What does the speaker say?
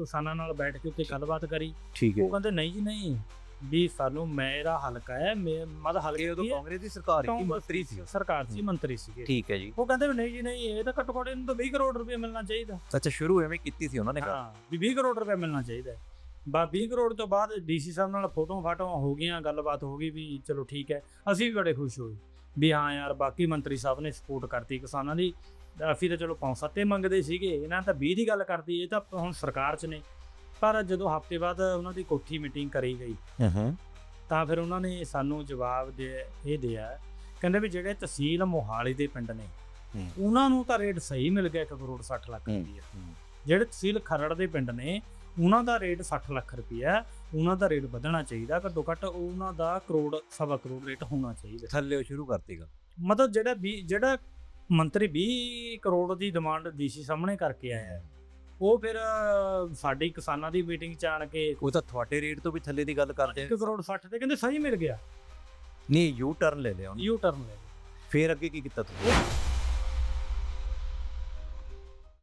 ਕਿਸਾਨਾਂ ਨਾਲ ਬੈਠ ਕੇ ਉੱਤੇ ਗੱਲਬਾਤ ਕਰੀ। ਠੀਕ ਹੈ ਉਹ ਕਹਿੰਦੇ ਨਹੀਂ ਜੀ ਨਹੀਂ। ਵੀ ਸਾਨੂੰ ਮੇਰਾ ਹਲਕਾ ਹੈ ਮੈਂ ਮਦ ਹਲਕੇ ਇਹ ਉਦੋਂ ਦੀ ਹੈ। ਕਾਂਗਰਸ ਦੀ ਸਰਕਾਰ ਕਾਂਗਰਸ ਮੰਤਰੀ ਸੀ। ਸਰਕਾਰ ਸੀ ਮੰਤਰੀ ਸੀਗੇ ਠੀਕ ਹੈ ਜੀ। ਉਹ ਕਹਿੰਦੇ ਵੀ ਨਹੀਂ ਜੀ ਨਹੀਂ ਇਹ ਤਾਂ ਘੱਟੋ ਘੱਟ ਇਹਨੂੰ ਤਾਂ 20 ਕਰੋੜ ਰੁਪਏ ਮਿਲਣਾ ਚਾਹੀਦਾ। ਅੱਛਾ ਸ਼ੁਰੂ ਐਵੇਂ ਕੀਤੀ ਸੀ ਉਹਨਾਂ ਨੇ ਗੱਲ। ਹਾਂ ਵੀ 20 ਕਰੋੜ ਰੁਪਏ ਮਿਲਣਾ ਚਾਹੀਦਾ ਹੈ। ਬਾ 20 ਕਰੋੜ ਤੋਂ ਬਾਅਦ ਡੀਸੀ ਸਾਹਿਬ ਨਾਲ ਫੋਟੋਆਂ ਫਾਟੋਆਂ ਹੋ ਗਈਆਂ ਗੱਲਬਾਤ ਹੋ ਗਈ ਵੀ ਚਲੋ ਠੀਕ ਹੈ। ਅਸੀਂ ਵੀ ਬੜੇ ਖੁਸ਼ ਹੋਏ। ਵੀ ਹਾਂ ਯਾਰ ਬਾਕੀ ਮੰਤਰੀ ਸਾਹਿਬ ਨੇ ਸਪੋਰਟ ਕਰਤੀ ਕਿਸਾਨਾਂ ਦੀ ਅਸੀਂ ਤਾਂ ਚਲੋ ਪੰਜ ਸੱਤੇ ਮੰਗਦੇ ਸੀਗੇ ਇਹਨਾਂ ਤਾਂ 20 ਦੀ ਗੱਲ ਕਰਤੀ ਇਹ ਤਾਂ ਹੁਣ ਸਰਕਾਰ 'ਚ ਨੇ ਪਰ ਜਦੋਂ ਹਫ਼ਤੇ ਬਾਅਦ ਉਹਨਾਂ ਦੀ ਕੋਠੀ ਮੀਟਿੰਗ ਕਰੀ ਗਈ ਤਾਂ ਫਿਰ ਉਹਨਾਂ ਨੇ ਸਾਨੂੰ ਜਵਾਬ ਦੇ ਇਹ ਦਿਆ ਕਹਿੰਦੇ ਵੀ ਜਿਹੜੇ ਤਹਿਸੀਲ ਮੋਹਾਲੀ ਦੇ ਪਿੰਡ ਨੇ। ਉਹਨਾਂ ਨੂੰ ਤਾਂ ਰੇਟ ਸਹੀ ਮਿਲ ਗਿਆ 1 ਕਰੋੜ 60 ਲੱਖ। ਰੁਪਈਆ ਜਿਹੜੇ ਤਹਿਸੀਲ ਖਰੜ ਦੇ ਪਿੰਡ ਨੇ ਉਹਨਾਂ ਦਾ ਰੇਟ 60 ਲੱਖ ਰੁਪਈਆ ਉਹਨਾਂ ਦਾ ਰੇਟ ਵਧਣਾ ਚਾਹੀਦਾ ਘੱਟੋ ਘੱਟ ਉਹਨਾਂ ਦਾ ਕਰੋੜ ਸਵਾ ਕਰੋੜ ਰੇਟ ਹੋਣਾ ਚਾਹੀਦਾ। ਥੱਲੇ ਸ਼ੁਰੂ ਕਰਤੀ ਗੱਲ। ਮਤਲਬ ਜਿਹੜਾ ਵੀ ਜਿਹੜਾ ਮੰਤਰੀ 20 ਕਰੋੜ ਦੀ ਡਿਮਾਂਡ ਡੀਸੀ ਸਾਹਮਣੇ ਕਰਕੇ ਆਇਆ ਹੈ, ਉਹ ਫਿਰ ਸਾਡੀ ਕਿਸਾਨਾਂ ਦੀ ਮੀਟਿੰਗ ਚ ਆਣ ਕੇ ਉਹ ਤਾਂ ਤੁਹਾਡੇ ਰੇਟ ਤੋਂ ਵੀ ਥੱਲੇ ਦੀ ਗੱਲ ਕਰਦੇ 1 ਕਰੋੜ 60 ਤੇ ਕਹਿੰਦੇ ਸਹੀ ਮਿਲ ਗਿਆ। ਨਹੀਂ ਯੂ ਟਰਨ ਲੈ ਲਿਆ ਉਹਨੇ। ਯੂ ਟਰਨ ਲੈ ਫੇਰ ਅੱਗੇ ਕੀ ਕੀਤਾ ਤੁਸੀਂ?